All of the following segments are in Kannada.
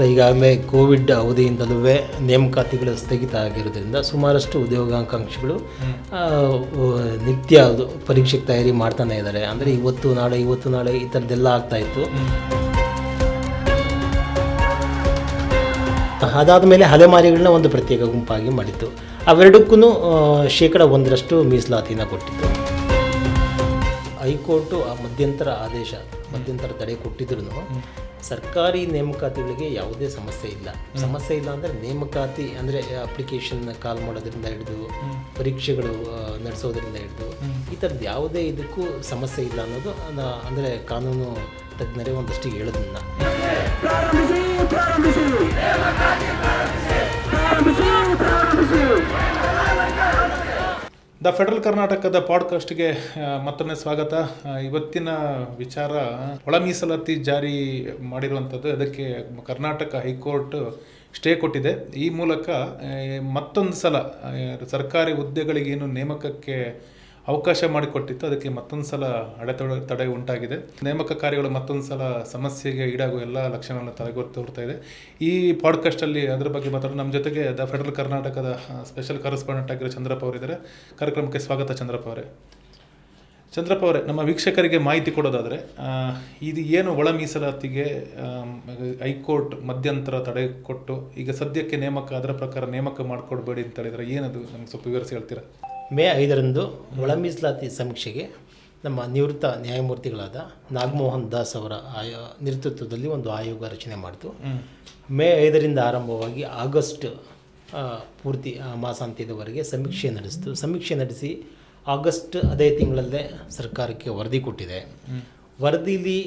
ಈಗಾಗಲೇ ಕೋವಿಡ್ ಅವಧಿಯಿಂದಲೂ ನೇಮಕಾತಿಗಳು ಸ್ಥಗಿತ ಆಗಿರೋದ್ರಿಂದ ಸುಮಾರಷ್ಟು ಉದ್ಯೋಗಾಕಾಂಕ್ಷಿಗಳು ನಿತ್ಯ ಅದು ಪರೀಕ್ಷೆಗೆ ತಯಾರಿ ಮಾಡ್ತಾನೆ ಇದ್ದಾರೆ. ಅಂದರೆ ಇವತ್ತು ನಾಳೆ ಇವತ್ತು ನಾಳೆ ಈ ಥರದ್ದೆಲ್ಲ ಆಗ್ತಾಯಿತ್ತು ಅದಾದ ಮೇಲೆ ಅಲೆಮಾರಿಗಳನ್ನ ಒಂದು ಪ್ರತ್ಯೇಕ ಗುಂಪಾಗಿ ಮಾಡಿತ್ತು. ಅವೆರಡಕ್ಕೂ ಶೇಕಡ ಒಂದರಷ್ಟು ಮೀಸಲಾತಿನ ಕೊಟ್ಟಿತ್ತು. ಹೈಕೋರ್ಟು ಆ ಮಧ್ಯಂತರ ಆದೇಶ ಮಧ್ಯಂತರ ತಡೆ ಕೊಟ್ಟಿದ್ರು ಸರ್ಕಾರಿ ನೇಮಕಾತಿಗಳಿಗೆ ಯಾವುದೇ ಸಮಸ್ಯೆ ಇಲ್ಲ. ಸಮಸ್ಯೆ ಇಲ್ಲ ಅಂದರೆ ನೇಮಕಾತಿ ಅಂದರೆ ಅಪ್ಲಿಕೇಶನ್ ಕಾಲ್ ಮಾಡೋದ್ರಿಂದ ಹಿಡಿದು ಪರೀಕ್ಷೆಗಳು ನಡೆಸೋದ್ರಿಂದ ಹಿಡಿದು ಈ ಥರದ್ದು ಯಾವುದೇ ಇದಕ್ಕೂ ಸಮಸ್ಯೆ ಇಲ್ಲ ಅನ್ನೋದು ಅದ- ಅಂದರೆ ಕಾನೂನು ತಜ್ಞರೇ ಒಂದಷ್ಟು ಹೇಳೋದನ್ನ ದ ಫೆಡರಲ್ ಕರ್ನಾಟಕದ ಪಾಡ್ಕಾಸ್ಟ್ಗೆ ಮತ್ತೊಮ್ಮೆ ಸ್ವಾಗತ. ಇವತ್ತಿನ ವಿಚಾರ ಒಳ ಮೀಸಲಾತಿ ಜಾರಿ ಮಾಡಿರುವಂಥದ್ದು ಅದಕ್ಕೆ ಕರ್ನಾಟಕ ಹೈಕೋರ್ಟ್ ಸ್ಟೇ ಕೊಟ್ಟಿದೆ. ಈ ಮೂಲಕ ಮತ್ತೊಂದು ಸಲ ಸರ್ಕಾರಿ ಹುದ್ದೆಗಳಿಗೇನು ನೇಮಕಕ್ಕೆ ಅವಕಾಶ ಮಾಡಿಕೊಟ್ಟಿತ್ತು. ಅದಕ್ಕೆ ಮತ್ತೊಂದು ಸಲ ಅಡೆತಡೆ, ತಡೆ ಉಂಟಾಗಿದೆ. ನೇಮಕ ಕಾರ್ಯಗಳು ಮತ್ತೊಂದು ಸಲ ಸಮಸ್ಯೆಗೆ ಈಡಾಗುವ ಎಲ್ಲ ಲಕ್ಷಣಗಳನ್ನು ತಲೆಗೊರ್ ತೋರ್ತಾ ಇದೆ. ಈ ಪಾಡ್ಕಾಸ್ಟಲ್ಲಿ ಅದರ ಬಗ್ಗೆ ಮಾತಾಡೋದು ನಮ್ಮ ಜೊತೆಗೆ ದ ಫೆಡರಲ್ ಕರ್ನಾಟಕದ ಸ್ಪೆಷಲ್ ಕರೆಸ್ಪಾಂಡೆಂಟ್ ಆಗಿರೋ ಚಂದ್ರಪ್ಪ ಅವರಿದ್ದಾರೆ ಕಾರ್ಯಕ್ರಮಕ್ಕೆ ಸ್ವಾಗತ ಚಂದ್ರಪ್ಪ ಅವರೇ. ಚಂದ್ರಪ್ಪ ಅವರೇ, ನಮ್ಮ ವೀಕ್ಷಕರಿಗೆ ಮಾಹಿತಿ ಕೊಡೋದಾದರೆ ಇದು ಏನು ಒಳ ಮೀಸಲಾತಿಗೆ ಹೈಕೋರ್ಟ್ ಮಧ್ಯಂತರ ತಡೆ ಕೊಟ್ಟು, ಈಗ ಸದ್ಯಕ್ಕೆ ನೇಮಕ, ಅದರ ಪ್ರಕಾರ ನೇಮಕ ಮಾಡಿಕೊಡ್ಬೇಡಿ ಅಂತ ಹೇಳಿದ್ರೆ ಏನದು? ನಮ್ಗೆ ಸ್ವಲ್ಪ ವಿವರಿಸಿ ಹೇಳ್ತೀರಾ? ಮೇ ಐದರಂದು ಒಳಮೀಸಲಾತಿ ಸಮೀಕ್ಷೆಗೆ ನಮ್ಮ ನಿವೃತ್ತ ನ್ಯಾಯಮೂರ್ತಿಗಳಾದ ನಾಗಮೋಹನ್ ದಾಸ್ ಅವರ ಆಯ ನೇತೃತ್ವದಲ್ಲಿ ಒಂದು ಆಯೋಗ ರಚನೆ ಮಾಡಿತು. ಮೇ ಐದರಿಂದ ಆರಂಭವಾಗಿ ಆಗಸ್ಟ್ ಪೂರ್ತಿ ಮಾಸಾಂತ್ಯದವರೆಗೆ ಸಮೀಕ್ಷೆ ನಡೆಸಿತು. ಸಮೀಕ್ಷೆ ನಡೆಸಿ ಆಗಸ್ಟ್ ಅದೇ ತಿಂಗಳಲ್ಲೇ ಸರ್ಕಾರಕ್ಕೆ ವರದಿ ಕೊಟ್ಟಿದೆ. ವರದಿಲಿ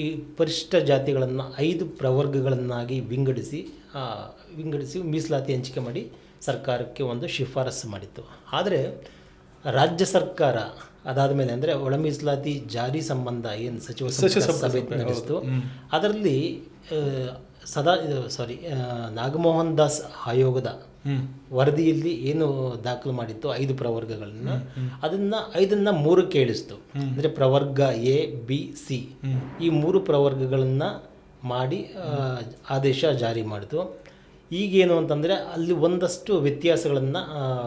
ಈ ಪರಿಶಿಷ್ಟ ಜಾತಿಗಳನ್ನು ಐದು ಪ್ರವರ್ಗಗಳನ್ನಾಗಿ ವಿಂಗಡಿಸಿ ವಿಂಗಡಿಸಿ ಮೀಸಲಾತಿ ಹಂಚಿಕೆ ಮಾಡಿ ಸರ್ಕಾರಕ್ಕೆ ಒಂದು ಶಿಫಾರಸು ಮಾಡಿತ್ತು. ಆದರೆ ರಾಜ್ಯ ಸರ್ಕಾರ ಅದಾದ ಮೇಲೆ ಅಂದರೆ ಒಳ ಮೀಸಲಾತಿ ಜಾರಿ ಸಂಬಂಧ ಏನು ಸಚಿವ ಸಭೆ ನಡೆಸಿತು ಅದರಲ್ಲಿ ಸದಾ ಸಾರಿ ನಾಗಮೋಹನ್ ದಾಸ್ ಆಯೋಗದ ವರದಿಯಲ್ಲಿ ಏನು ದಾಖಲು ಮಾಡಿತ್ತು ಐದು ಪ್ರವರ್ಗಗಳನ್ನ ಅದನ್ನ ಐದನ್ನ ಮೂರು ಕೇಳಿಸ್ತು. ಅಂದರೆ ಪ್ರವರ್ಗ ಎ ಬಿ ಸಿ. ಈ ಮೂರು ಪ್ರವರ್ಗಗಳನ್ನ ಮಾಡಿ ಆದೇಶ ಜಾರಿ ಮಾಡಿತು. ಈಗೇನು ಅಂತಂದರೆ ಅಲ್ಲಿ ಒಂದಷ್ಟು ವ್ಯತ್ಯಾಸಗಳನ್ನು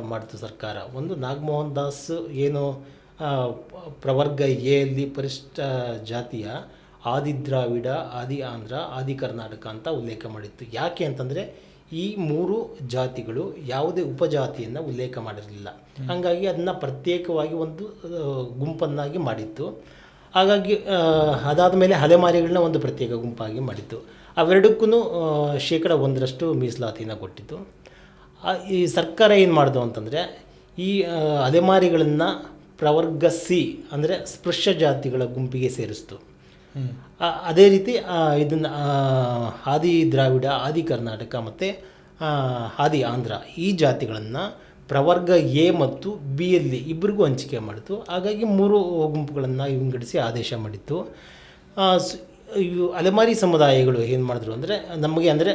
ಮಾಡಿತು ಸರ್ಕಾರ. ಒಂದು ನಾಗಮೋಹನ್ ದಾಸ್ ಏನು ಪ್ರವರ್ಗ ಎ ಅಲ್ಲಿ ಪರಿಶಿಷ್ಟ ಜಾತಿಯ ಆದಿ ದ್ರಾವಿಡ ಆದಿ ಆಂಧ್ರ, ಆದಿ ಕರ್ನಾಟಕ ಅಂತ ಉಲ್ಲೇಖ ಮಾಡಿತ್ತು. ಯಾಕೆ ಅಂತಂದರೆ ಈ ಮೂರು ಜಾತಿಗಳು ಯಾವುದೇ ಉಪಜಾತಿಯನ್ನು ಉಲ್ಲೇಖ ಮಾಡಿರಲಿಲ್ಲ. ಹಾಗಾಗಿ ಅದನ್ನು ಪ್ರತ್ಯೇಕವಾಗಿ ಒಂದು ಗುಂಪನ್ನಾಗಿ ಮಾಡಿತ್ತು. ಹಾಗಾಗಿ ಅದಾದ ಮೇಲೆ ಅಲೆಮಾರಿಗಳನ್ನ ಒಂದು ಪ್ರತ್ಯೇಕ ಗುಂಪಾಗಿ ಮಾಡಿತ್ತು. ಅವೆರಡಕ್ಕೂ ಶೇಕಡ ಒಂದರಷ್ಟು ಮೀಸಲಾತಿನ ಕೊಟ್ಟಿತ್ತು. ಈ ಸರ್ಕಾರ ಏನು ಮಾಡಿದು ಅಂತಂದರೆ ಈ ಅಲೆಮಾರಿಗಳನ್ನು ಪ್ರವರ್ಗ ಸಿ ಅಂದರೆ ಸ್ಪೃಶ್ಯ ಜಾತಿಗಳ ಗುಂಪಿಗೆ ಸೇರಿಸ್ತು. ಅದೇ ರೀತಿ ಇದನ್ನು ಆದಿ ದ್ರಾವಿಡ ಆದಿ ಕರ್ನಾಟಕ ಮತ್ತು ಆದಿ ಆಂಧ್ರ ಈ ಜಾತಿಗಳನ್ನು ಪ್ರವರ್ಗ ಎ ಮತ್ತು ಬಿ ಎಲ್ಲಿ ಇಬ್ಬರಿಗೂ ಹಂಚಿಕೆ ಮಾಡಿತು. ಹಾಗಾಗಿ ಮೂರು ಗುಂಪುಗಳನ್ನು ವಿಂಗಡಿಸಿ ಆದೇಶ ಮಾಡಿತ್ತು. ಇವು ಅಲೆಮಾರಿ ಸಮುದಾಯಗಳು ಏನು ಮಾಡಿದ್ರು ಅಂದರೆ ನಮಗೆ ಅಂದರೆ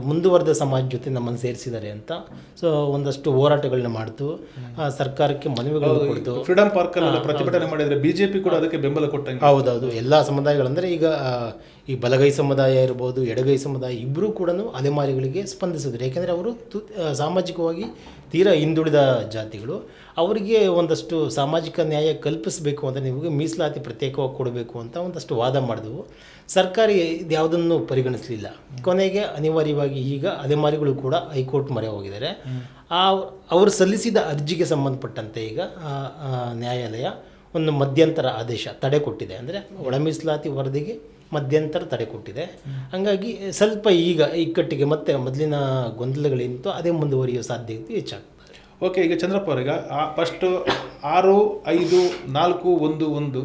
ಮುಂದುವರೆದ ಸಮಾಜ ಜೊತೆ ನಮ್ಮನ್ನು ಸೇರಿಸಿದ್ದಾರೆ ಅಂತ. ಸೊ ಒಂದಷ್ಟು ಹೋರಾಟಗಳನ್ನ ಮಾಡ್ತು. ಆ, ಸರ್ಕಾರಕ್ಕೆ ಮನವಿಗಳು ಕೊಡ್ತು. ಫ್ರೀಡಂ ಪಾರ್ಕ್ ಮಾಡಿದರೆ ಬಿ ಜೆ ಪಿ ಕೂಡ ಅದಕ್ಕೆ ಬೆಂಬಲ ಕೊಟ್ಟಂಗೆ. ಹೌದೌದು. ಎಲ್ಲ ಸಮುದಾಯಗಳಂದರೆ ಈಗ ಈ ಬಲಗೈ ಸಮುದಾಯ ಇರ್ಬೋದು ಎಡಗೈ ಸಮುದಾಯ ಇಬ್ಬರೂ ಕೂಡ ಅಲೆಮಾರಿಗಳಿಗೆ ಸ್ಪಂದಿಸಿದ್ರು. ಯಾಕೆಂದರೆ ಅವರು ತು ಸಾಮಾಜಿಕವಾಗಿ ತೀರಾ ಹಿಂದುಳಿದ ಜಾತಿಗಳು. ಅವರಿಗೆ ಒಂದಷ್ಟು ಸಾಮಾಜಿಕ ನ್ಯಾಯ ಕಲ್ಪಿಸಬೇಕು ಅಂತ ನಿಮಗೆ ಮೀಸಲಾತಿ ಪ್ರತ್ಯೇಕವಾಗಿ ಕೊಡಬೇಕು ಅಂತ ಒಂದಷ್ಟು ವಾದ ಮಾಡಿದವು. ಸರ್ಕಾರಿ ಇದ್ಯಾವುದನ್ನು ಪರಿಗಣಿಸಲಿಲ್ಲ. ಕೊನೆಗೆ ಅನಿವಾರ್ಯವಾಗಿ ಈಗ ಅಲೆಮಾರಿಗಳು ಕೂಡ ಹೈಕೋರ್ಟ್ ಮೊರೆ ಹೋಗಿದ್ದಾರೆ. ಆ ಅವರು ಸಲ್ಲಿಸಿದ ಅರ್ಜಿಗೆ ಸಂಬಂಧಪಟ್ಟಂತೆ ಈಗ ನ್ಯಾಯಾಲಯ ಒಂದು ಮಧ್ಯಂತರ ಆದೇಶ ತಡೆ ಕೊಟ್ಟಿದೆ. ಅಂದರೆ ಒಳ ಮೀಸಲಾತಿ ವರದಿಗೆ ಮಧ್ಯಂತರ ತಡೆ ಕೊಟ್ಟಿದೆ. ಹಾಗಾಗಿ ಸ್ವಲ್ಪ ಈಗ ಇಕ್ಕಟ್ಟಿಗೆ ಮತ್ತೆ ಮೊದಲಿನ ಗೊಂದಲಗಳಿಂತೂ ಅದೇ ಮುಂದುವರಿಯುವ ಸಾಧ್ಯತೆ ಹೆಚ್ಚಾಗ್ತದೆ. ಓಕೆ ಈಗ ಚಂದ್ರಪ್ಪ ಅವರೀಗ ಫಸ್ಟು ಆರು, ಐದು, ನಾಲ್ಕು, ಒಂದು ಒಂದು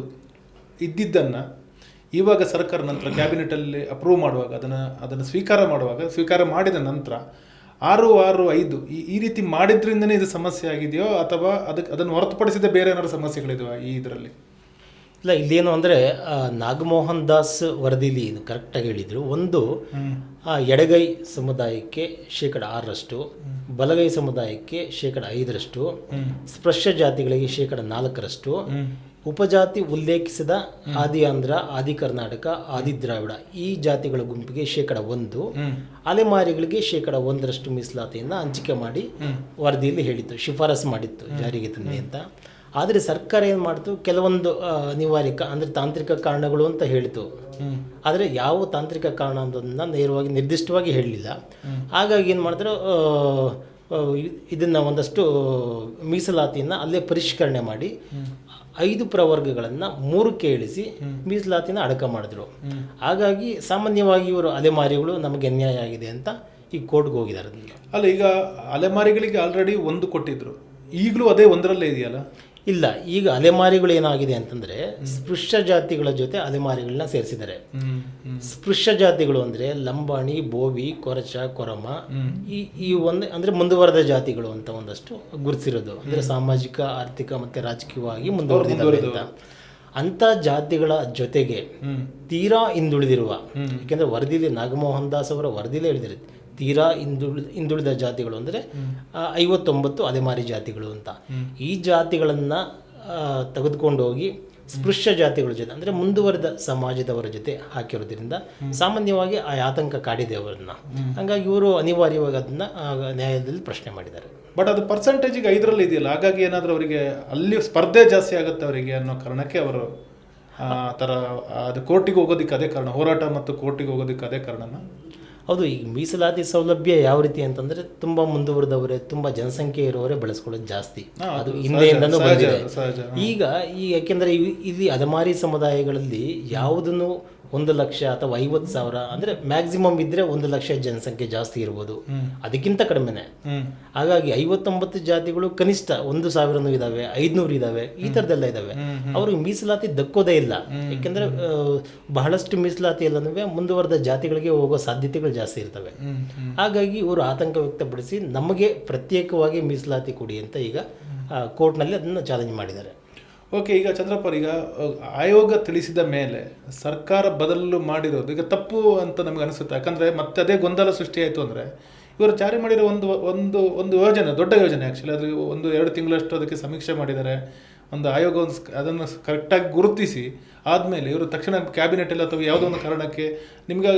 ಇದ್ದಿದ್ದನ್ನು ಇವಾಗ ಸರ್ಕಾರ ನಂತರ ಕ್ಯಾಬಿನೆಟಲ್ಲಿ ಅಪ್ರೂವ್ ಮಾಡುವಾಗ ಅದನ್ನು ಅದನ್ನು ಸ್ವೀಕಾರ ಮಾಡುವಾಗ, ಸ್ವೀಕಾರ ಮಾಡಿದ ನಂತರ ಆರು ಆರು, ಐದು ಈ ಈ ರೀತಿ ಮಾಡಿದ್ರಿಂದನೇ ಇದು ಸಮಸ್ಯೆ ಆಗಿದೆಯೋ ಅಥವಾ ಅದಕ್ಕೆ ಅದನ್ನು ಹೊರತುಪಡಿಸಿದ ಬೇರೆ ಏನಾದ್ರು ಸಮಸ್ಯೆಗಳಿದೆಯೋ ಈ ಇದರಲ್ಲಿ? ಇಲ್ಲ ಇಲ್ಲೇನು ಅಂದರೆ ನಾಗಮೋಹನ್ ದಾಸ್ ವರದಿಲಿ ಇದು ಕರೆಕ್ಟಾಗಿ ಹೇಳಿದರು. ಒಂದು ಆ, ಎಡಗೈ ಸಮುದಾಯಕ್ಕೆ ಶೇಕಡ ಆರರಷ್ಟು ಬಲಗೈ ಸಮುದಾಯಕ್ಕೆ ಶೇಕಡ ಐದರಷ್ಟು ಸ್ಪರ್ಶ ಜಾತಿಗಳಿಗೆ ಶೇಕಡ ನಾಲ್ಕರಷ್ಟು ಉಪಜಾತಿ ಉಲ್ಲೇಖಿಸಿದ ಆದಿ ಆಂಧ್ರ ಆದಿ ಕರ್ನಾಟಕ ಆದಿ ದ್ರಾವಿಡ ಈ ಜಾತಿಗಳ ಗುಂಪಿಗೆ ಶೇಕಡ ಒಂದು ಅಲೆಮಾರಿಗಳಿಗೆ ಶೇಕಡ ಒಂದರಷ್ಟು ಮೀಸಲಾತಿಯನ್ನು ಹಂಚಿಕೆ ಮಾಡಿ ವರದಿಯಲ್ಲಿ ಹೇಳಿತ್ತು ಶಿಫಾರಸು ಮಾಡಿತ್ತು ಜಾರಿಗೆ ತಂದೆ ಅಂತ. ಆದರೆ ಸರ್ಕಾರ ಏನು ಮಾಡ್ತು? ಕೆಲವೊಂದು ನಿವಾರಿಕ ಅನಿವಾರ್ಯ ಅಂದರೆ ತಾಂತ್ರಿಕ ಕಾರಣಗಳು ಅಂತ ಹೇಳಿತು. ಆದರೆ ಯಾವ ತಾಂತ್ರಿಕ ಕಾರಣ ಅನ್ನೋದನ್ನ ನೇರವಾಗಿ ನಿರ್ದಿಷ್ಟವಾಗಿ ಹೇಳಲಿಲ್ಲ. ಹಾಗಾಗಿ ಏನು ಮಾಡಿದ್ರು ಇದನ್ನ ಒಂದಷ್ಟು ಮೀಸಲಾತಿಯನ್ನು ಅಲ್ಲೇ ಪರಿಷ್ಕರಣೆ ಮಾಡಿ ಐದು ಪ್ರವರ್ಗಗಳನ್ನು ಮೂರು ಇಳಿಸಿ ಮೀಸಲಾತಿನ ಅಡಕ ಮಾಡಿದ್ರು. ಹಾಗಾಗಿ ಸಾಮಾನ್ಯವಾಗಿ ಇವರು ಅಲೆಮಾರಿಗಳು ನಮಗೆ ಅನ್ಯಾಯ ಆಗಿದೆ ಅಂತ ಈ ಕೋರ್ಟ್ಗೆ ಹೋಗಿದ್ದಾರೆ. ಅಲ್ಲ ಈಗ ಅಲೆಮಾರಿಗಳಿಗೆ ಆಲ್ರೆಡಿ ಒಂದು ಕೊಟ್ಟಿದ್ರು. ಈಗಲೂ ಅದೇ ಒಂದರಲ್ಲೇ ಇದೆಯಲ್ಲ? ಇಲ್ಲ ಈಗ ಅಲೆಮಾರಿಗಳು ಏನಾಗಿದೆ ಅಂತಂದ್ರೆ ಸ್ಪೃಶ್ಯ ಜಾತಿಗಳ ಜೊತೆ ಅಲೆಮಾರಿಗಳನ್ನ ಸೇರಿಸಿದ್ದಾರೆ. ಸ್ಪೃಶ್ಯ ಜಾತಿಗಳು ಅಂದ್ರೆ ಲಂಬಾಣಿ ಬೋವಿ ಕೊರಚ ಕೊರಮ ಈ ಈ ಒಂದು ಅಂದ್ರೆ ಮುಂದುವರೆದ ಜಾತಿಗಳು ಅಂತ ಒಂದಷ್ಟು ಗುರುತಿಸಿರೋದು. ಅಂದ್ರೆ ಸಾಮಾಜಿಕ ಆರ್ಥಿಕ ಮತ್ತೆ ರಾಜಕೀಯವಾಗಿ ಮುಂದುವರೆದಿದ್ದಾರೆ ಅಂತ. ಅಂತ ಜಾತಿಗಳ ಜೊತೆಗೆ ತೀರಾ ಹಿಂದುಳಿದಿರುವ ಯಾಕೆಂದ್ರೆ ವರದಿಲಿ ನಾಗಮೋಹನ್ ದಾಸ್ ಅವರ ವರದಿಲೇ ಹೇಳಿದ್ದಾರೆ ತೀರಾ ಹಿಂದುಳಿದ ಹಿಂದುಳಿದ ಜಾತಿಗಳು ಅಂದರೆ ಐವತ್ತೊಂಬತ್ತು ಅಲೆಮಾರಿ ಜಾತಿಗಳು ಅಂತ. ಈ ಜಾತಿಗಳನ್ನು ತೆಗೆದುಕೊಂಡು ಹೋಗಿ ಸ್ಪೃಶ್ಯ ಜಾತಿಗಳ ಜೊತೆ ಅಂದರೆ ಮುಂದುವರೆದ ಸಮಾಜದವರ ಜೊತೆ ಹಾಕಿರೋದ್ರಿಂದ ಸಾಮಾನ್ಯವಾಗಿ ಆ ಆತಂಕ ಕಾಡಿದೆ ಅವರನ್ನ. ಹಂಗಾಗಿ ಇವರು ಅನಿವಾರ್ಯವಾಗಿ ಅದನ್ನ ನ್ಯಾಯಾಲಯದಲ್ಲಿ ಪ್ರಶ್ನೆ ಮಾಡಿದ್ದಾರೆ. ಬಟ್ ಅದು ಪರ್ಸೆಂಟೇಜಿಗೆ ಐದರಲ್ಲಿ ಇದೆಯಲ್ಲ ಹಾಗಾಗಿ ಏನಾದರೂ ಅವರಿಗೆ ಅಲ್ಲಿ ಸ್ಪರ್ಧೆ ಜಾಸ್ತಿ ಆಗುತ್ತೆ ಅವರಿಗೆ ಅನ್ನೋ ಕಾರಣಕ್ಕೆ ಅವರು ಆ ಥರ ಅದು ಕೋರ್ಟಿಗೆ ಹೋಗೋದಕ್ಕೆ ಅದೇ ಕಾರಣ ಹೋರಾಟ ಮತ್ತು ಕೋರ್ಟಿಗೆ ಹೋಗೋದಕ್ಕೆ ಅದೇ ಕಾರಣನ ಹೌದು ಈಗ ಮೀಸಲಾತಿ ಸೌಲಭ್ಯ ಯಾವ ರೀತಿ ಅಂತಂದ್ರೆ ತುಂಬಾ ಮುಂದುವರೆದವರೇ ತುಂಬಾ ಜನಸಂಖ್ಯೆ ಇರುವವರೇ ಬಳಸ್ಕೊಳ್ಳೋದು ಜಾಸ್ತಿ. ಅದು ಹಿಂದೆಯಿಂದ ಹಿಂದೆಯಿಂದನೂ ಬಂದಿದೆ. ಈಗ ಈ ಯಾಕೆಂದ್ರೆ ಇವ್- ಇಲ್ಲಿ ಅಲೆಮಾರಿ ಸಮುದಾಯಗಳಲ್ಲಿ ಯಾವುದನ್ನು ಒಂದು ಲಕ್ಷ ಅಥವಾ ಐವತ್ತು ಸಾವಿರ ಅಂದ್ರೆ ಮ್ಯಾಕ್ಸಿಮಮ್ ಇದ್ರೆ ಒಂದು ಲಕ್ಷ ಜನಸಂಖ್ಯೆ ಜಾಸ್ತಿ ಇರ್ಬೋದು. ಅದಕ್ಕಿಂತ ಕಡಿಮೆನೆ. ಹಾಗಾಗಿ ಐವತ್ತೊಂಬತ್ತು ಜಾತಿಗಳು ಕನಿಷ್ಠ ಒಂದು ಸಾವಿರನೂ ಇದಾವೆ ಐದ್ನೂರು ಇದಾವೆ ಈ ಥರದ್ದೆಲ್ಲ ಇದಾವೆ. ಅವ್ರಿಗೆ ಮೀಸಲಾತಿ ದಕ್ಕೋದೇ ಇಲ್ಲ. ಯಾಕೆಂದ್ರೆ ಬಹಳಷ್ಟು ಮೀಸಲಾತಿ ಎಲ್ಲನೂ ಮುಂದುವರೆದ ಜಾತಿಗಳಿಗೆ ಹೋಗೋ ಸಾಧ್ಯತೆಗಳು ಜಾಸ್ತಿ ಇರ್ತವೆ. ಹಾಗಾಗಿ ಇವರು ಆತಂಕ ವ್ಯಕ್ತಪಡಿಸಿ ನಮಗೆ ಪ್ರತ್ಯೇಕವಾಗಿ ಮೀಸಲಾತಿ ಕೊಡಿ ಅಂತ ಈಗ ಕೋರ್ಟ್ನಲ್ಲಿ ಅದನ್ನು ಚಾಲೆಂಜ್ ಮಾಡಿದ್ದಾರೆ. ಓಕೆ ಈಗ ಚಂದ್ರಪ್ಪ ಈಗ ಆಯೋಗ ತಿಳಿಸಿದ ಮೇಲೆ ಸರ್ಕಾರ ಬದಲು ಮಾಡಿರೋದು, ಈಗ ತಪ್ಪು ಅಂತ ನಮಗೆ ಅನಿಸುತ್ತೆ. ಯಾಕಂದರೆ ಮತ್ತೆ ಅದೇ ಗೊಂದಲ ಸೃಷ್ಟಿ ಆಯಿತು ಅಂದರೆ ಇವರು ಜಾರಿ ಮಾಡಿರೋ ಒಂದು ಒಂದು ಒಂದು ಯೋಜನೆ, ದೊಡ್ಡ ಯೋಜನೆ ಆ್ಯಕ್ಚುಲಿ ಅದು ಒಂದು ಎರಡು ತಿಂಗಳಷ್ಟು ಅದಕ್ಕೆ ಸಮೀಕ್ಷೆ ಮಾಡಿದ್ದಾರೆ. ಒಂದು ಆಯೋಗ ಒಂದು ಅದನ್ನು ಕರೆಕ್ಟಾಗಿ ಗುರುತಿಸಿ ಆದಮೇಲೆ ಇವರು ತಕ್ಷಣ ಕ್ಯಾಬಿನೆಟಲ್ಲಿ ಅಥವಾ ಯಾವುದೋ ಒಂದು ಕಾರಣಕ್ಕೆ ನಿಮ್ಗೆ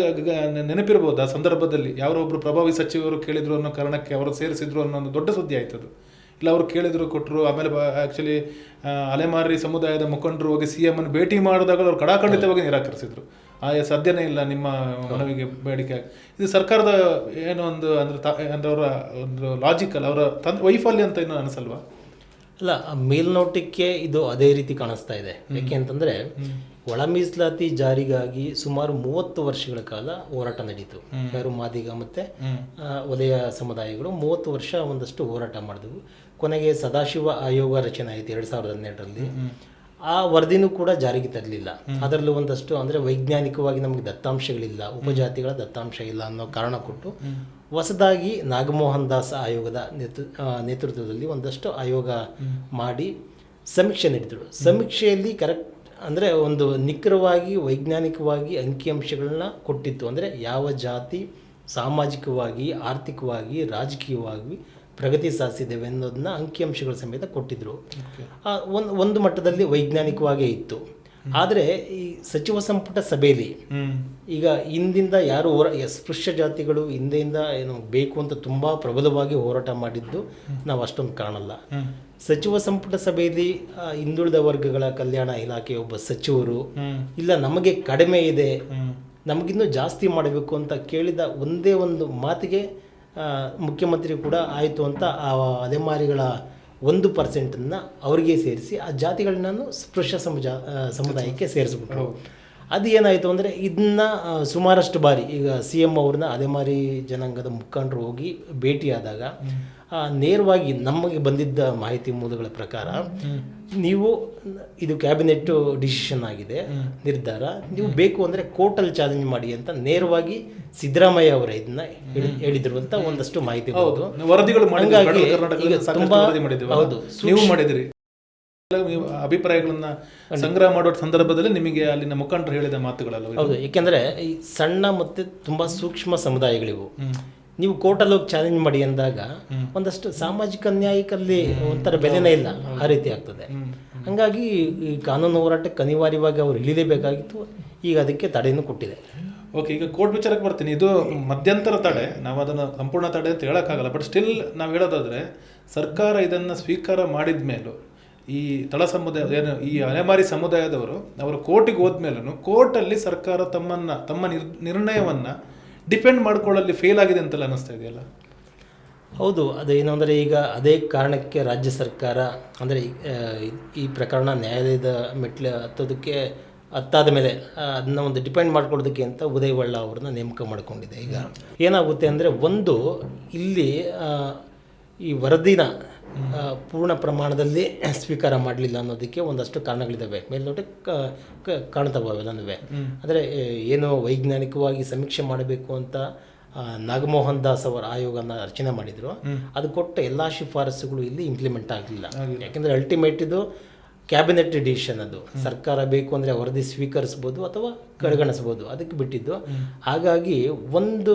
ನೆನಪಿರ್ಬೋದು ಆ ಸಂದರ್ಭದಲ್ಲಿ? ಯಾರೋ ಒಬ್ಬರು ಪ್ರಭಾವಿ ಸಚಿವರು ಕೇಳಿದ್ರು ಅನ್ನೋ ಕಾರಣಕ್ಕೆ ಅವರು ಸೇರಿಸಿದ್ರು ಅನ್ನೋ ಒಂದು ದೊಡ್ಡ ಸುದ್ದಿ ಆಯ್ತು ಅದು ಇಲ್ಲ ಅವ್ರು ಕೇಳಿದ್ರು ಕೊಟ್ಟರು ಆಮೇಲೆ ಆ್ಯಕ್ಚುಲಿ ಅಲೆಮಾರಿ ಸಮುದಾಯದ ಮುಖಂಡರು ಹೋಗಿ ಸಿ ಎಂ ಅನ್ನು ಭೇಟಿ ಮಾಡಿದಾಗ ಅವ್ರು ಕಡಾಖಂಡಿತವಾಗಿ ನಿರಾಕರಿಸಿದ್ರು. ಆ ಸಾಧ್ಯನೇ ಇಲ್ಲ ನಿಮ್ಮ ಮನವಿಗೆ ಬೇಡಿಕೆ. ಇದು ಸರ್ಕಾರದ ಏನೋ ಒಂದು ಅಂದ್ರೆ ತ- ಅಂದ್ರೆ ಅವರ ಒಂದು ಲಾಜಿಕಲ್ ಅವರ ತಂದ್, ವೈಫಲ್ಯ ಅಂತ ಏನೋ ಅನಿಸಲ್ವಾ? ಅಲ್ಲ ಮೇಲ್ನೋಟಕ್ಕೆ ಇದು ಅದೇ ರೀತಿ ಕಾಣಿಸ್ತಾ ಇದೆ. ಯಾಕೆ ಅಂತಂದರೆ ಒಳ ಮೀಸಲಾತಿ ಜಾರಿಗಾಗಿ ಸುಮಾರು ಮೂವತ್ತು ವರ್ಷಗಳ ಕಾಲ ಹೋರಾಟ ನಡೀತು. ಯಾರು ಮಾದಿಗ ಮತ್ತೆ ವಲಯ ಸಮುದಾಯಗಳು ಮೂವತ್ತು ವರ್ಷ ಒಂದಷ್ಟು ಹೋರಾಟ ಮಾಡಿದವು. ಕೊನೆಗೆ ಸದಾಶಿವ ಆಯೋಗ ರಚನೆ ಆಯಿತು ಎರಡು ಸಾವಿರದ ಹನ್ನೆರಡರಲ್ಲಿ ಆ ವರದಿನೂ ಕೂಡ ಜಾರಿಗೆ ತರಲಿಲ್ಲ. ಅದರಲ್ಲೂ ಒಂದಷ್ಟು ಅಂದ್ರೆ ವೈಜ್ಞಾನಿಕವಾಗಿ ನಮಗೆ ದತ್ತಾಂಶಗಳಿಲ್ಲ ಉಪಜಾತಿಗಳ ದತ್ತಾಂಶ ಇಲ್ಲ ಅನ್ನೋ ಕಾರಣ ಕೊಟ್ಟು ಹೊಸದಾಗಿ ನಾಗಮೋಹನ್ ದಾಸ್ ಆಯೋಗದ ನೇತೃ ನೇತೃತ್ವದಲ್ಲಿ ಒಂದಷ್ಟು ಆಯೋಗ ಮಾಡಿ ಸಮೀಕ್ಷೆ ನಡೆದರು. ಸಮೀಕ್ಷೆಯಲ್ಲಿ ಕರೆಕ್ಟ್ ಅಂದರೆ ಒಂದು ನಿಖರವಾಗಿ ವೈಜ್ಞಾನಿಕವಾಗಿ ಅಂಕಿಅಂಶಗಳನ್ನ ಕೊಟ್ಟಿತ್ತು. ಅಂದರೆ ಯಾವ ಜಾತಿ ಸಾಮಾಜಿಕವಾಗಿ ಆರ್ಥಿಕವಾಗಿ ರಾಜಕೀಯವಾಗಿ ಪ್ರಗತಿ ಸಾಧಿಸಿದ್ದೇವೆ ಅನ್ನೋದನ್ನ ಅಂಕಿಅಂಶಗಳ ಸಮೇತ ಕೊಟ್ಟಿದ್ರು. ಆ, ಒಂದು ಒಂದು ಮಟ್ಟದಲ್ಲಿ ವೈಜ್ಞಾನಿಕವಾಗೇ ಇತ್ತು. ಆದರೆ ಈ ಸಚಿವ ಸಂಪುಟ ಸಭೆಯಲ್ಲಿ ಈಗ ಹಿಂದಿಂದ ಯಾರು ಹೋರ ಸ್ಪೃಶ್ಯ ಜಾತಿಗಳು ಹಿಂದೆಯಿಂದ ಏನು ಬೇಕು ಅಂತ ತುಂಬ ಪ್ರಬಲವಾಗಿ ಹೋರಾಟ ಮಾಡಿದ್ದು ನಾವು ಅಷ್ಟೊಂದು ಕಾಣಲ್ಲ. ಸಚಿವ ಸಂಪುಟ ಸಭೆಯಲ್ಲಿ ಹಿಂದುಳಿದ ವರ್ಗಗಳ ಕಲ್ಯಾಣ ಇಲಾಖೆ ಒಬ್ಬ ಸಚಿವರು ಇಲ್ಲ ನಮಗೆ ಕಡಿಮೆ ಇದೆ ನಮಗಿನ್ನೂ ಜಾಸ್ತಿ ಮಾಡಬೇಕು ಅಂತ ಕೇಳಿದ ಒಂದೇ ಒಂದು ಮಾತಿಗೆ ಮುಖ್ಯಮಂತ್ರಿ ಕೂಡ ಆಯಿತು ಅಂತ ಆ ಅಲೆಮಾರಿಗಳ ಒಂದು ಪರ್ಸೆಂಟನ್ನು ಅವರಿಗೆ ಸೇರಿಸಿ ಆ ಜಾತಿಗಳನ್ನ ಸ್ಪೃಶ್ಯ ಸಮುಜ ಸಮುದಾಯಕ್ಕೆ ಸೇರಿಸ್ಬಿಟ್ರು. ಅದು ಏನಾಯಿತು ಅಂದರೆ ಇದನ್ನ ಸುಮಾರಷ್ಟು ಬಾರಿ ಈಗ ಸಿ ಎಂ ಅವ್ರನ್ನ ಅಲೆಮಾರಿ ಜನಾಂಗದ ಮುಖಂಡರು ಹೋಗಿ ಭೇಟಿಯಾದಾಗ ನೇರವಾಗಿ ನಮಗೆ ಬಂದಿದ್ದ ಮಾಹಿತಿ ಮೂಲಗಳ ಪ್ರಕಾರ ನೀವು ಇದು ಕ್ಯಾಬಿನೆಟ್ ಡಿಸಿಷನ್ ಆಗಿದೆ ನಿರ್ಧಾರ. ನೀವು ಬೇಕು ಅಂದರೆ ಕೋರ್ಟಲ್ಲಿ ಚಾಲೆಂಜ್ ಮಾಡಿ ಅಂತ ನೇರವಾಗಿ ಸಿದ್ದರಾಮಯ್ಯ ಅವರ ಇದನ್ನ ಹೇಳಿದ್ರು ಅಂತ ಒಂದಷ್ಟು ಮಾಹಿತಿ ಹೌದು. ವರದಿಗಳು ಹೌದು, ನೀವು ಮಾಡಿದ್ರಿ ಅಭಿಪ್ರಾಯಗಳನ್ನ ಸಂಗ್ರಹ ಮಾಡೋ ಸಂದರ್ಭದಲ್ಲಿ ನಿಮಗೆ ಅಲ್ಲಿನ ಮುಖಂಡರು ಹೇಳಿದ ಮಾತುಗಳಲ್ಲ? ಹೌದು. ಏಕೆಂದರೆ ಈ ಸಣ್ಣ ಮತ್ತೆ ತುಂಬಾ ಸೂಕ್ಷ್ಮ ಸಮುದಾಯಗಳಿವು. ನೀವು ಕೋರ್ಟಲ್ಲಿ ಹೋಗಿ ಚಾಲೆಂಜ್ ಮಾಡಿ ಅಂದಾಗ ಒಂದಷ್ಟು ಸಾಮಾಜಿಕ ನ್ಯಾಯಕ್ಕಲ್ಲಿ ಒಂಥರ ಬೆಲೆನೇ ಇಲ್ಲ. ಆ ರೀತಿ ಆಗ್ತದೆ. ಹಂಗಾಗಿ ಈ ಕಾನೂನು ಹೋರಾಟಕ್ಕೆ ಅನಿವಾರ್ಯವಾಗಿ ಅವರು ಇಳಿಲೇಬೇಕಾಗಿತ್ತು. ಈಗ ಅದಕ್ಕೆ ತಡೆಯನ್ನು ಕೊಟ್ಟಿದೆ. ಓಕೆ ಈಗ ಕೋರ್ಟ್ ವಿಚಾರಕ್ಕೆ ಬರ್ತೀನಿ. ಇದು ಮಧ್ಯಂತರ ತಡೆ. ನಾವು ಅದನ್ನು ಸಂಪೂರ್ಣ ತಡೆ ಅಂತ ಹೇಳೋಕ್ಕಾಗಲ್ಲ. ಬಟ್ ಸ್ಟಿಲ್ ನಾವು ಹೇಳೋದಾದರೆ ಸರ್ಕಾರ ಇದನ್ನು ಸ್ವೀಕಾರ ಮಾಡಿದ ಮೇಲೂ ಈ ತಳ ಸಮುದಾಯ ಏನು ಈ ಅಲೆಮಾರಿ ಸಮುದಾಯದವರು ಅವರು ಕೋರ್ಟಿಗೆ ಹೋದ್ಮೇಲೂ ಕೋರ್ಟಲ್ಲಿ ಸರ್ಕಾರ ತಮ್ಮನ್ನು ತಮ್ಮ ನಿರ್ ನಿರ್ಣಯವನ್ನ ಡಿಪೆಂಡ್ ಮಾಡ್ಕೊಳ್ಳಲ್ಲಿ ಫೇಲ್ ಆಗಿದೆ ಅಂತೆಲ್ಲ ಅನ್ನಿಸ್ತಾ ಇದೆಯಲ್ಲ? ಹೌದು ಅದೇನು ಅಂದರೆ ಈಗ ಅದೇ ಕಾರಣಕ್ಕೆ ರಾಜ್ಯ ಸರ್ಕಾರ ಅಂದರೆ ಈ ಪ್ರಕರಣ ನ್ಯಾಯಾಲಯದ ಮೆಟ್ಲು ಹತ್ತೋದಕ್ಕೆ ಹತ್ತಾದ ಮೇಲೆ ಅದನ್ನ ಒಂದು ಡಿಪೆಂಡ್ ಮಾಡ್ಕೊಳ್ಳೋದಕ್ಕೆ ಅಂತ ಉದಯ್ ಒಳ್ಳ ಅವ್ರನ್ನ ನೇಮಕ ಮಾಡಿಕೊಂಡಿದೆ. ಈಗ ಏನಾಗುತ್ತೆ ಅಂದರೆ ಒಂದು ಇಲ್ಲಿ ಈ ವರದಿನ ಪೂರ್ಣ ಪ್ರಮಾಣದಲ್ಲಿ ಸ್ವೀಕಾರ ಮಾಡಲಿಲ್ಲ ಅನ್ನೋದಕ್ಕೆ ಒಂದಷ್ಟು ಕಾರಣಗಳಿದ್ದಾವೆ ಮೇಲ್ನೋಟಕ್ಕೆ ಕಾಣ್ತವೆ ಅವೆಲ್ಲನೂ ಅಂದರೆ ಏನು ವೈಜ್ಞಾನಿಕವಾಗಿ ಸಮೀಕ್ಷೆ ಮಾಡಬೇಕು ಅಂತ ನಾಗಮೋಹನ್ ದಾಸ್ ಅವರ ಆಯೋಗನ ರಚನೆ ಮಾಡಿದರು. ಅದು ಕೊಟ್ಟ ಎಲ್ಲ ಶಿಫಾರಸುಗಳು ಇಲ್ಲಿ ಇಂಪ್ಲಿಮೆಂಟ್ ಆಗಲಿಲ್ಲ. ಯಾಕೆಂದರೆ ಅಲ್ಟಿಮೇಟ್ ಇದು ಕ್ಯಾಬಿನೆಟ್ ಡಿಸಿಷನ್ ಅದು. ಸರ್ಕಾರ ಬೇಕು ಅಂದರೆ ವರದಿ ಸ್ವೀಕರಿಸ್ಬೋದು ಅಥವಾ ಕಡೆಗಣಿಸ್ಬೋದು. ಅದಕ್ಕೆ ಬಿಟ್ಟಿದ್ದು. ಹಾಗಾಗಿ ಒಂದು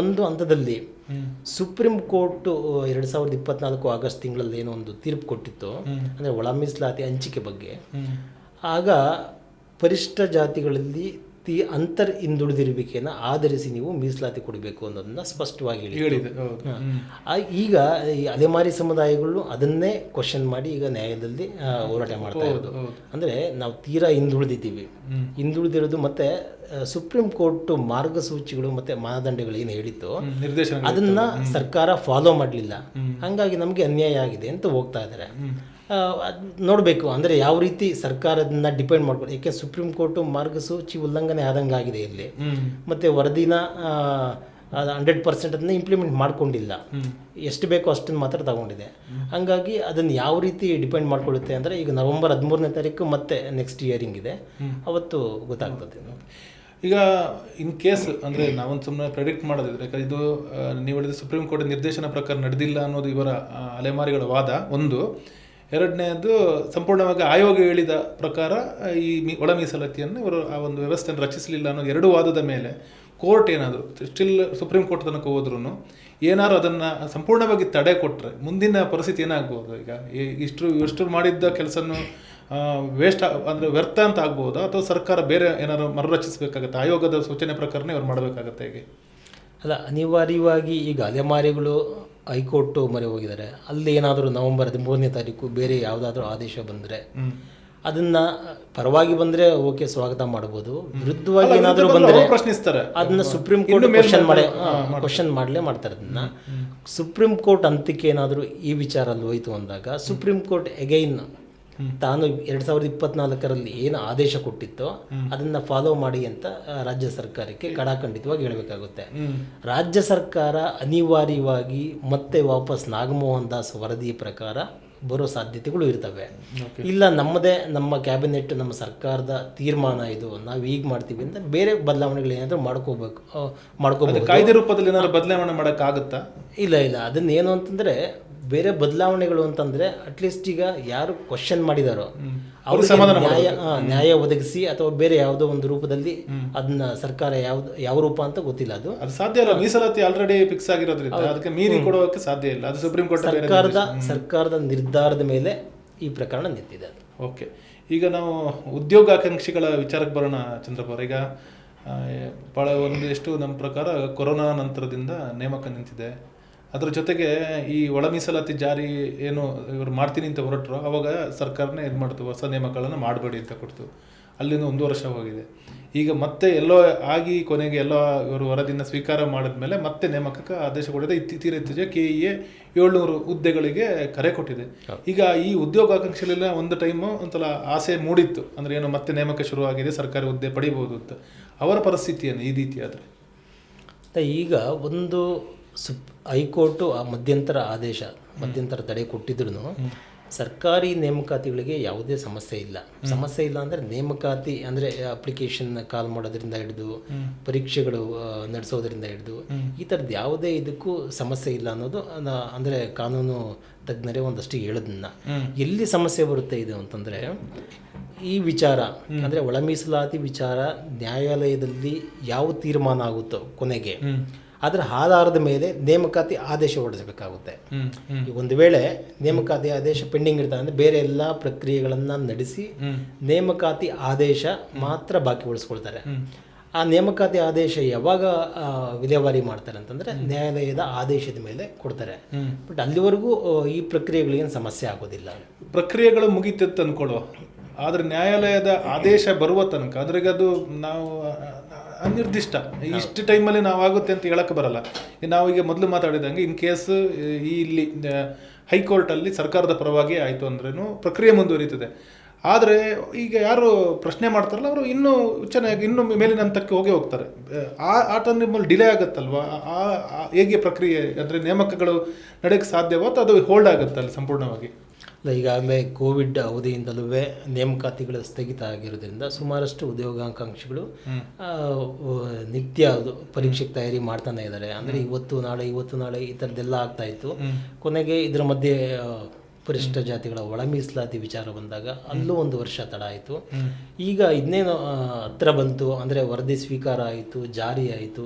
ಒಂದು ಹಂತದಲ್ಲಿ ಸುಪ್ರೀಂ ಕೋರ್ಟ್ ಎರಡು ಸಾವಿರದ ಇಪ್ಪತ್ನಾಲ್ಕು ಆಗಸ್ಟ್ ತಿಂಗಳಲ್ಲಿ ಏನೋ ಒಂದು ತೀರ್ಪು ಕೊಟ್ಟಿತ್ತು. ಅಂದರೆ ಒಳ ಮೀಸಲಾತಿ ಹಂಚಿಕೆ ಬಗ್ಗೆ. ಆಗ ಪರಿಷ್ಠ ಜಾತಿಗಳಲ್ಲಿ ತಿ ಅಂತರ್ ಹಿಂದುಳಿದಿರುವಿಕೆಯನ್ನು ಆಧರಿಸಿ ನೀವು ಮೀಸಲಾತಿ ಕೊಡಬೇಕು ಅನ್ನೋದನ್ನ ಸ್ಪಷ್ಟವಾಗಿ ಹೇಳಿ ಹೇಳಿದೆ ಈಗ ಈ ಅಲೆಮಾರಿ ಸಮುದಾಯಗಳು ಅದನ್ನೇ ಕ್ವಶನ್ ಮಾಡಿ ಈಗ ನ್ಯಾಯದಲ್ಲಿ ಹೋರಾಟ ಮಾಡ್ತಾ ಇರೋದು. ಅಂದರೆ ನಾವು ತೀರಾ ಹಿಂದುಳಿದಿದ್ದೀವಿ. ಹಿಂದುಳಿದಿರೋದು ಮತ್ತೆ ಸುಪ್ರೀಂ ಕೋರ್ಟ್ ಮಾರ್ಗಸೂಚಿಗಳು ಮತ್ತೆ ಮಾನದಂಡಗಳು ಏನು ಹೇಳಿತ್ತು ಅದನ್ನ ಸರ್ಕಾರ ಫಾಲೋ ಮಾಡಲಿಲ್ಲ. ಹಂಗಾಗಿ ನಮಗೆ ಅನ್ಯಾಯ ಆಗಿದೆ ಅಂತ ಹೋಗ್ತಾ ಇದ್ದಾರೆ ನೋಡಬೇಕು. ಅಂದರೆ ಯಾವ ರೀತಿ ಸರ್ಕಾರದನ್ನ ಡಿಪೆಂಡ್ ಮಾಡ್ಕೊಂಡು ಏಕೆ ಸುಪ್ರೀಂ ಕೋರ್ಟು ಮಾರ್ಗಸೂಚಿ ಉಲ್ಲಂಘನೆ ಆದಂಗೆ ಆಗಿದೆ ಇಲ್ಲಿ ಮತ್ತು ವರದಿನ ಹಂಡ್ರೆಡ್ ಪರ್ಸೆಂಟ್ ಅದನ್ನ ಇಂಪ್ಲಿಮೆಂಟ್ ಮಾಡ್ಕೊಂಡಿಲ್ಲ. ಎಷ್ಟು ಬೇಕೋ ಅಷ್ಟನ್ನು ಮಾತ್ರ ತಗೊಂಡಿದೆ. ಹಂಗಾಗಿ ಅದನ್ನು ಯಾವ ರೀತಿ ಡಿಪೆಂಡ್ ಮಾಡ್ಕೊಳ್ಳುತ್ತೆ ಅಂದರೆ ಈಗ ನವೆಂಬರ್ ಹದಿಮೂರನೇ ತಾರೀಕು ಮತ್ತೆ ನೆಕ್ಸ್ಟ್ ಇಯರಿಂಗ್ ಇದೆ. ಅವತ್ತು ಗೊತ್ತಾಗ್ತದೆ. ಈಗ ಇನ್ ಕೇಸ್ ಅಂದರೆ ನಾವೊಂದು ಸುಮ್ಮನೆ ಪ್ರೆಡಿಕ್ಟ್ ಮಾಡೋದಿದ್ರೆ ಯಾಕಂದ್ರೆ ಇದು ನೀವು ಹೇಳಿದ ಸುಪ್ರೀಂ ಕೋರ್ಟ್ ನಿರ್ದೇಶನ ಪ್ರಕಾರ ನಡೆದಿಲ್ಲ ಅನ್ನೋದು ಇವರ ಅಲೆಮಾರಿಗಳ ವಾದ. ಒಂದು ಎರಡನೇದು ಸಂಪೂರ್ಣವಾಗಿ ಆಯೋಗ ಹೇಳಿದ ಪ್ರಕಾರ, ಈ ಮೀ, ಒಳ ಮೀಸಲಾತಿಯನ್ನು ಇವರು ಆ ಒಂದು ವ್ಯವಸ್ಥೆಯನ್ನು ರಚಿಸಲಿಲ್ಲ ಅನ್ನೋ ಎರಡು ವಾದದ ಮೇಲೆ ಕೋರ್ಟ್ ಏನಾದರೂ ಸ್ಟಿಲ್ ಸುಪ್ರೀಂ ಕೋರ್ಟ್ ತನಕ ಹೋದ್ರೂ ಏನಾದ್ರು ಅದನ್ನು ಸಂಪೂರ್ಣವಾಗಿ ತಡೆ ಕೊಟ್ಟರೆ ಮುಂದಿನ ಪರಿಸ್ಥಿತಿ ಏನಾಗ್ಬೋದು? ಈಗ ಇಷ್ಟು ಇಷ್ಟು ಮಾಡಿದ್ದ ಕೆಲಸನ್ನು ವೇಸ್ಟ್ ಅಂದರೆ ವ್ಯರ್ಥ ಅಂತ ಆಗ್ಬೋದಾ? ಅಥವಾ ಸರ್ಕಾರ ಬೇರೆ ಏನಾದ್ರು ಮರುರಚಿಸಬೇಕಾಗತ್ತೆ? ಆಯೋಗದ ಸೂಚನೆ ಪ್ರಕಾರನೇ ಇವ್ರು ಮಾಡಬೇಕಾಗತ್ತೆ ಹೇಗೆ? ಅಲ್ಲ ಅನಿವಾರ್ಯವಾಗಿ ಈಗ ಅಲೆಮಾರಿಗಳು ಹೈಕೋರ್ಟು ಮೊರೆ ಹೋಗಿದ್ದಾರೆ. ಅಲ್ಲಿ ಏನಾದರೂ ನವೆಂಬರ್ ಹದಿಮೂರನೇ ತಾರೀಕು ಬೇರೆ ಯಾವುದಾದ್ರೂ ಆದೇಶ ಬಂದರೆ ಅದನ್ನ ಪರವಾಗಿ ಬಂದರೆ ಓಕೆ ಸ್ವಾಗತ ಮಾಡ್ಬೋದು. ವಿರುದ್ಧವಾಗಿ ಏನಾದರೂ ಬಂದರೆ ಪ್ರಶ್ನಿಸ್ತಾರೆ. ಅದನ್ನ ಸುಪ್ರೀಂ ಕೋರ್ಟ್ ಕ್ವಶನ್ ಮಾಡಿ ಕ್ವಶನ್ ಮಾಡಲೇ ಮಾಡ್ತಾರೆ ಅದನ್ನ. ಸುಪ್ರೀಂ ಕೋರ್ಟ್ ಅಂತಕ್ಕೆ ಏನಾದರೂ ಈ ವಿಚಾರಲ್ಲಿ ಹೋಯಿತು ಅಂದಾಗ ಸುಪ್ರೀಂ ಕೋರ್ಟ್ ಎಗೈನ್ ತಾನು ಎರಡ್ ಸಾವಿರದ ಇಪ್ಪತ್ನಾಲ್ಕರಲ್ಲಿ ಏನು ಆದೇಶ ಕೊಟ್ಟಿತ್ತೋ ಅದನ್ನ ಫಾಲೋ ಮಾಡಿ ಅಂತ ರಾಜ್ಯ ಸರ್ಕಾರಕ್ಕೆ ಕಡಾಖಂಡಿತವಾಗಿ ಹೇಳಬೇಕಾಗುತ್ತೆ. ರಾಜ್ಯ ಸರ್ಕಾರ ಅನಿವಾರ್ಯವಾಗಿ ಮತ್ತೆ ವಾಪಸ್ ನಾಗಮೋಹನ್ ದಾಸ್ ವರದಿ ಪ್ರಕಾರ ಬರೋ ಸಾಧ್ಯತೆಗಳು ಇರ್ತವೆ. ಇಲ್ಲ ನಮ್ಮದೇ ನಮ್ಮ ಕ್ಯಾಬಿನೆಟ್ ನಮ್ಮ ಸರ್ಕಾರದ ತೀರ್ಮಾನ ಇದು. ನಾವು ಈಗ ಮಾಡ್ತೀವಿ ಅಂತ ಬೇರೆ ಬದಲಾವಣೆಗಳು ಏನಾದರೂ ಮಾಡ್ಕೋಬೇಕು ಮಾಡ್ಕೋಬೇಕು ಕಾಯ್ದೆ ರೂಪದಲ್ಲಿ ಏನಾದರೂ ಬದಲಾವಣೆ ಮಾಡೋಕ್ಕಾಗುತ್ತಾ? ಇಲ್ಲ ಇಲ್ಲ. ಅದನ್ನೇನು ಅಂತಂದ್ರೆ ಬೇರೆ ಬದಲಾವಣೆಗಳು ಅಂತಂದ್ರೆ ಅಟ್ಲೀಸ್ಟ್ ಈಗ ಯಾರು ಕ್ವಶನ್ ಮಾಡಿದಾರೋ ನ್ಯಾಯ ಆ, ನ್ಯಾಯ ಒದಗಿಸಿ ಅಥವಾ ಬೇರೆ ಯಾವುದೋ ಒಂದು ರೂಪದಲ್ಲಿ ಅದನ್ನ ಸರ್ಕಾರ ಯಾವ್ದು ಯಾವ ರೂಪ ಅಂತ ಗೊತ್ತಿಲ್ಲ ಅದು. ಅದು ಸಾಧ್ಯ ಇಲ್ಲ ಮೀಸಲಾತಿ ಆಲ್ರೆಡಿ ಫಿಕ್ಸ್ ಆಗಿರೋದ್ರಿಂದ. ಅದಕ್ಕೆ ಮೀರಿ ಕೊಡೋಕೆ ಸಾಧ್ಯ ಇಲ್ಲ. ಅದು ಸುಪ್ರೀಂ ಕೋರ್ಟ್ ಸರ್ಕಾರದ ಸರ್ಕಾರದ ನಿರ್ಧಾರದ ಮೇಲೆ ಈ ಪ್ರಕರಣ ನಿಂತಿದೆ ಅದು. ಓಕೆ. ಈಗ ನಾವು ಉದ್ಯೋಗಾಕಾಂಕ್ಷಿಗಳ ವಿಚಾರಕ್ಕೆ ಬರೋಣ ಚಂದ್ರಪ್ಪ ಈಗ ಭಾಳ ಒಂದಿಷ್ಟು ನಮ್ಮ ಪ್ರಕಾರ ಕೊರೋನಾ ನಂತರದಿಂದ ನೇಮಕ ನಿಂತಿದೆ. ಅದ್ರ ಜೊತೆಗೆ ಈ ಒಳ ಮೀಸಲಾತಿ ಜಾರಿ ಏನು ಇವರು ಮಾಡ್ತೀನಿ ಅಂತ ಹೊರಟರು ಅವಾಗ ಸರ್ಕಾರನೇ ಇದು ಮಾಡ್ತು ಹೊಸ ನೇಮಕಗಳನ್ನು ಮಾಡಬೇಡಿ ಅಂತ ಕೊಡ್ತು. ಅಲ್ಲಿಂದ ಒಂದು ವರ್ಷ ಹೋಗಿದೆ. ಈಗ ಮತ್ತೆ ಎಲ್ಲೋ ಆಗಿ ಕೊನೆಗೆ ಎಲ್ಲೋ ಇವರು ವರದಿನ ಸ್ವೀಕಾರ ಮಾಡಿದ ಮೇಲೆ ಮತ್ತೆ ನೇಮಕಕ್ಕೆ ಆದೇಶ ಕೊಡಿದೆ ಇತ್ತೀಚಿನ ಇತ್ತೀಚೆಗೆ ಕೆ ಇ ಎ ಏಳ್ನೂರು ಹುದ್ದೆಗಳಿಗೆ ಕರೆ ಕೊಟ್ಟಿದೆ. ಈಗ ಈ ಉದ್ಯೋಗಾಕಾಂಕ್ಷೆಲೆಲ್ಲ ಒಂದು ಟೈಮು ಒಂಥರ ಆಸೆ ಮೂಡಿತ್ತು. ಅಂದರೆ ಏನು ಮತ್ತೆ ನೇಮಕ ಶುರುವಾಗಿದೆ ಸರ್ಕಾರಿ ಹುದ್ದೆ ಪಡಿಬೋದು ಅಂತ. ಅವರ ಪರಿಸ್ಥಿತಿಯನ್ನು ಈ ರೀತಿ ಆದರೆ. ಈಗ ಒಂದು ಸುಪ್ ಹೈಕೋರ್ಟು ಆ ಮಧ್ಯಂತರ ಆದೇಶ ಮಧ್ಯಂತರ ತಡೆ ಕೊಟ್ಟಿದ್ರು ಸರ್ಕಾರಿ ನೇಮಕಾತಿಗಳಿಗೆ ಯಾವುದೇ ಸಮಸ್ಯೆ ಇಲ್ಲ. ಸಮಸ್ಯೆ ಇಲ್ಲ ಅಂದರೆ ನೇಮಕಾತಿ ಅಂದರೆ ಅಪ್ಲಿಕೇಶನ್ ಕಾಲ್ ಮಾಡೋದ್ರಿಂದ ಹಿಡಿದು ಪರೀಕ್ಷೆಗಳು ನಡೆಸೋದ್ರಿಂದ ಹಿಡಿದು ಈ ಥರದ್ದು ಯಾವುದೇ ಇದಕ್ಕೂ ಸಮಸ್ಯೆ ಇಲ್ಲ ಅನ್ನೋದು ಅಂದರೆ ಕಾನೂನು ತಜ್ಞರೇ ಒಂದಷ್ಟು ಹೇಳೋದನ್ನ ಎಲ್ಲಿ ಸಮಸ್ಯೆ ಬರುತ್ತೆ ಇದು ಅಂತಂದರೆ ಈ ವಿಚಾರ ಅಂದರೆ ಒಳ ಮೀಸಲಾತಿ ವಿಚಾರ ನ್ಯಾಯಾಲಯದಲ್ಲಿ ಯಾವ ತೀರ್ಮಾನ ಆಗುತ್ತೋ ಕೊನೆಗೆ ಅದರ ಆಧಾರದ ಮೇಲೆ ನೇಮಕಾತಿ ಆದೇಶ ಹೊರಡಿಸಬೇಕಾಗುತ್ತೆ. ಈಗ ಒಂದು ವೇಳೆ ನೇಮಕಾತಿ ಆದೇಶ ಪೆಂಡಿಂಗ್ ಇರ್ತಾ ಅಂದರೆ ಬೇರೆ ಎಲ್ಲ ಪ್ರಕ್ರಿಯೆಗಳನ್ನು ನಡೆಸಿ ನೇಮಕಾತಿ ಆದೇಶ ಮಾತ್ರ ಬಾಕಿ ಉಳಿಸ್ಕೊಳ್ತಾರೆ ಆ ನೇಮಕಾತಿ ಆದೇಶ ಯಾವಾಗ ವಿಲೇವಾರಿ ಮಾಡ್ತಾರೆ ಅಂತಂದರೆ ನ್ಯಾಯಾಲಯದ ಆದೇಶದ ಮೇಲೆ ಕೊಡ್ತಾರೆ. ಬಟ್ ಅಲ್ಲಿವರೆಗೂ ಈ ಪ್ರಕ್ರಿಯೆಗಳಿಗೇನು ಸಮಸ್ಯೆ ಆಗೋದಿಲ್ಲ. ಪ್ರಕ್ರಿಯೆಗಳು ಮುಗೀತಿತ್ತು ಅಂದ್ಕೊಳ್ಳುವ ಆದರೆ ನ್ಯಾಯಾಲಯದ ಆದೇಶ ಬರುವ ತನಕ ಅದ್ರಿಗೆ ಅದು ನಾವು ಅನಿರ್ದಿಷ್ಟ. ಇಷ್ಟು ಟೈಮಲ್ಲಿ ನಾವು ಆಗುತ್ತೆ ಅಂತ ಹೇಳಕ್ಕೆ ಬರಲ್ಲ. ನಾವು ಈಗ ಮೊದಲು ಮಾತಾಡಿದಂಗೆ ಇನ್ ಕೇಸ್ ಈ ಇಲ್ಲಿ ಹೈಕೋರ್ಟಲ್ಲಿ ಸರ್ಕಾರದ ಪರವಾಗಿ ಆಯಿತು ಅಂದ್ರೂ ಪ್ರಕ್ರಿಯೆ ಮುಂದುವರಿತದೆ. ಆದರೆ ಈಗ ಯಾರು ಪ್ರಶ್ನೆ ಮಾಡ್ತಾರಲ್ಲ ಅವರು ಇನ್ನೂ ಚೆನ್ನಾಗಿ ಇನ್ನೂ ಮೇಲಿನ ಹಂತಕ್ಕೆ ಹೋಗೇ ಹೋಗ್ತಾರೆ. ಆ ಆ ಟೈಮಲ್ಲಿ ಡಿಲೇ ಆಗುತ್ತಲ್ವಾ? ಆ ಹೇಗೆ ಪ್ರಕ್ರಿಯೆ ಅಂದರೆ ನೇಮಕಗಳು ನಡೆಯಕ್ಕೆ ಸಾಧ್ಯವೋ ಅಥವಾ ಅದು ಹೋಲ್ಡ್ ಆಗುತ್ತೆ ಅಲ್ಲಿ ಸಂಪೂರ್ಣವಾಗಿ? ಈಗಾಗಲೇ ಕೋವಿಡ್ ಅವಧಿಯಿಂದಲೂ ನೇಮಕಾತಿಗಳು ಸ್ಥಗಿತ ಆಗಿರೋದ್ರಿಂದ ಸುಮಾರಷ್ಟು ಉದ್ಯೋಗಾಕಾಂಕ್ಷಿಗಳು ನಿತ್ಯ ಪರೀಕ್ಷೆಗೆ ತಯಾರಿ ಮಾಡ್ತಾನೆ ಇದ್ದಾರೆ. ಅಂದರೆ ಇವತ್ತು ನಾಳೆ ಇವತ್ತು ನಾಳೆ ಈ ಥರದ್ದೆಲ್ಲ ಆಗ್ತಾಯಿತ್ತು ಕೊನೆಗೆ ಇದರ ಮಧ್ಯೆ ಪರಿಶಿಷ್ಟ ಜಾತಿಗಳ ಒಳ ಮೀಸಲಾತಿ ವಿಚಾರ ಬಂದಾಗ ಅಲ್ಲೂ ಒಂದು ವರ್ಷ ತಡ ಆಯಿತು. ಈಗ ಇನ್ನೇನು ಆ, ಹತ್ರ ಬಂತು ಅಂದರೆ ವರದಿ ಸ್ವೀಕಾರ ಆಯಿತು ಜಾರಿ ಆಯಿತು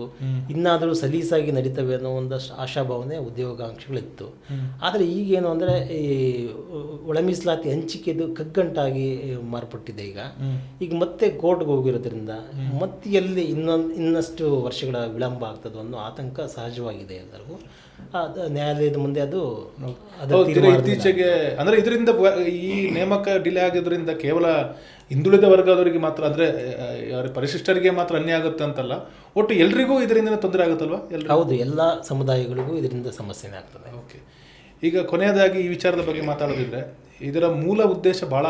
ಇನ್ನಾದರೂ ಸಲೀಸಾಗಿ ನಡೀತವೆ ಅನ್ನೋ ಒಂದಷ್ಟು ಆಶಾಭಾವನೆ ಉದ್ಯೋಗಾಂಕ್ಷಗಳಿತ್ತು ಆದರೆ ಈಗೇನು ಅಂದರೆ ಈ ಒಳ ಮೀಸಲಾತಿ ಹಂಚಿಕೆದು ಕಗ್ಗಂಟಾಗಿ ಮಾರ್ಪಟ್ಟಿದೆ ಈಗ. ಈಗ ಮತ್ತೆ ಕೋರ್ಟ್ಗೆ ಹೋಗಿರೋದ್ರಿಂದ ಮತ್ತೆ ಎಲ್ಲಿ ಇನ್ನೊಂದು ಇನ್ನಷ್ಟು ವರ್ಷಗಳ ವಿಳಂಬ ಆಗ್ತದೋ ಅನ್ನೋ ಆತಂಕ ಸಹಜವಾಗಿದೆ ಎಲ್ಲರಿಗೂ. ನ್ಯಾಯಾಲಯದ ಮುಂದೆ ಅದು ಇತ್ತೀಚೆಗೆ ಅಂದ್ರೆ ಇದರಿಂದ ಈ ನೇಮಕ ಡಿಲೇ ಆಗಿದ್ರಿಂದ ಕೇವಲ ಹಿಂದುಳಿದ ವರ್ಗದವರಿಗೆ ಮಾತ್ರ ಅಂದ್ರೆ ಪರಿಶಿಷ್ಟರಿಗೆ ಮಾತ್ರ ಅನ್ಯಾಯ ಆಗುತ್ತೆ ಅಂತಲ್ಲ ಒಟ್ಟು ಎಲ್ರಿಗೂ ಇದರಿಂದ ತೊಂದರೆ ಆಗುತ್ತಲ್ವಾ? ಹೌದು ಎಲ್ಲ ಸಮುದಾಯಗಳಿಗೂ ಇದರಿಂದ ಸಮಸ್ಯೆನೇ ಆಗ್ತದೆ. ಓಕೆ ಈಗ ಕೊನೆಯದಾಗಿ ಈ ವಿಚಾರದ ಬಗ್ಗೆ ಮಾತಾಡೋದಿದ್ರೆ ಇದರ ಮೂಲ ಉದ್ದೇಶ ಬಹಳ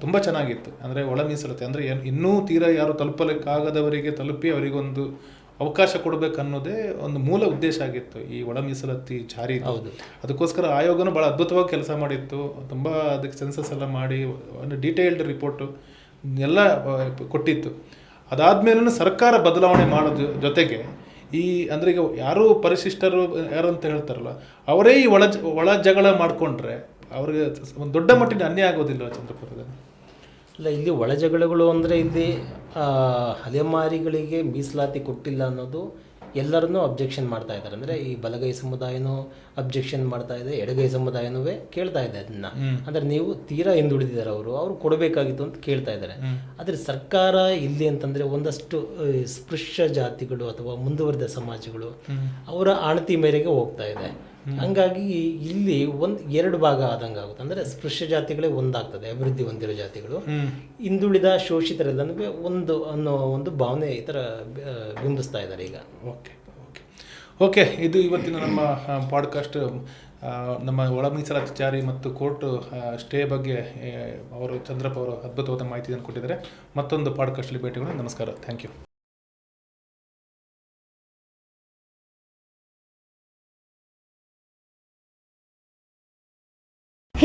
ತುಂಬಾ ಚೆನ್ನಾಗಿತ್ತು. ಅಂದ್ರೆ ಒಳ ಮೀಸಲತೆ ಅಂದ್ರೆ ಇನ್ನೂ ತೀರಾ ಯಾರು ತಲುಪಲಿಕ್ಕಾಗದವರಿಗೆ ತಲುಪಿ ಅವರಿಗೊಂದು ಅವಕಾಶ ಕೊಡಬೇಕು ಅನ್ನೋದೇ ಒಂದು ಮೂಲ ಉದ್ದೇಶ ಆಗಿತ್ತು. ಈ ಒಳ ಮೀಸಲಾತಿ ಜಾರಿ ಹೌದು. ಅದಕ್ಕೋಸ್ಕರ ಆಯೋಗನೂ ಭಾಳ ಅದ್ಭುತವಾಗಿ ಕೆಲಸ ಮಾಡಿತ್ತು. ತುಂಬ ಅದಕ್ಕೆ ಸೆನ್ಸಸ್ ಎಲ್ಲ ಮಾಡಿ ಒಂದು ಡೀಟೇಲ್ಡ್ ರಿಪೋರ್ಟು ಎಲ್ಲ ಕೊಟ್ಟಿತ್ತು. ಅದಾದ್ಮೇಲೂ ಸರ್ಕಾರ ಬದಲಾವಣೆ ಮಾಡೋದು ಜೊತೆಗೆ ಈ ಅಂದರೆ ಈಗ ಯಾರು ಪರಿಶಿಷ್ಟರು ಯಾರು ಅಂತ ಹೇಳ್ತಾರಲ್ಲ ಅವರೇ ಈ ಒಳ ಒಳ ಜಗಳ ಮಾಡಿಕೊಂಡ್ರೆ ಅವ್ರಿಗೆ ಒಂದು ದೊಡ್ಡ ಮಟ್ಟಿನ ಅನ್ಯಾಯ ಆಗೋದಿಲ್ಲ ಚಂದ್ರಪುರದಲ್ಲಿ? ಇಲ್ಲ ಇಲ್ಲಿ ಒಳಜಗಳಗಳು ಅಂದರೆ ಇಲ್ಲಿ ಅಲೆಮಾರಿಗಳಿಗೆ ಮೀಸಲಾತಿ ಕೊಟ್ಟಿಲ್ಲ ಅನ್ನೋದು ಎಲ್ಲರನ್ನೂ ಅಬ್ಜೆಕ್ಷನ್ ಮಾಡ್ತಾ ಇದ್ದಾರೆ. ಅಂದರೆ ಈ ಬಲಗೈ ಸಮುದಾಯನೂ ಅಬ್ಜೆಕ್ಷನ್ ಮಾಡ್ತಾ ಇದೆ ಎಡಗೈ ಸಮುದಾಯನೂ ಕೇಳ್ತಾ ಇದೆ ಅದನ್ನ. ಅಂದರೆ ನೀವು ತೀರಾ ಹಿಂದುಳಿದಿದ್ದಾರೆ ಅವರು ಅವರು ಕೊಡಬೇಕಾಗಿತ್ತು ಅಂತ ಕೇಳ್ತಾ ಇದ್ದಾರೆ. ಆದರೆ ಸರ್ಕಾರ ಇಲ್ಲಿ ಅಂತಂದರೆ ಒಂದಷ್ಟು ಸ್ಪೃಶ್ಯ ಜಾತಿಗಳು ಅಥವಾ ಮುಂದುವರೆದ ಸಮಾಜಗಳು ಅವರ ಆಣತಿ ಮೇರೆಗೆ ಹೋಗ್ತಾ ಇದೆ. ಹಂಗಾಗಿ ಇಲ್ಲಿ ಒಂದು ಎರಡು ಭಾಗ ಆದಂಗೆ ಆಗುತ್ತೆ. ಅಂದರೆ ಸ್ಪೃಶ್ಯ ಜಾತಿಗಳೇ ಒಂದಾಗ್ತದೆ ಅಭಿವೃದ್ಧಿ ಹೊಂದಿರೋ ಜಾತಿಗಳು. ಹಿಂದುಳಿದ ಶೋಷಿತರೆಲ್ಲನೂ ಒಂದು ಅನ್ನೋ ಒಂದು ಭಾವನೆ ಈ ಥರ ಬಿಂಬಿಸ್ತಾ ಇದ್ದಾರೆ ಈಗ. Okay okay. ಓಕೆ ಇದು ಇವತ್ತಿನ ನಮ್ಮ ಪಾಡ್ಕಾಸ್ಟ್ ನಮ್ಮ ಒಳ ಮೀಸಲಾತಿ ಜಾರಿ ಮತ್ತು ಕೋರ್ಟ್ ಸ್ಟೇ ಬಗ್ಗೆ ಅವರು ಚಂದ್ರಪ್ಪ ಅವರು ಅದ್ಭುತವಾದ ಮಾಹಿತಿಯನ್ನು ಕೊಟ್ಟಿದ್ದಾರೆ. ಮತ್ತೊಂದು ಪಾಡ್ಕಾಸ್ಟಲ್ಲಿ ಭೇಟಿಗಳು ನಮಸ್ಕಾರ. Thank you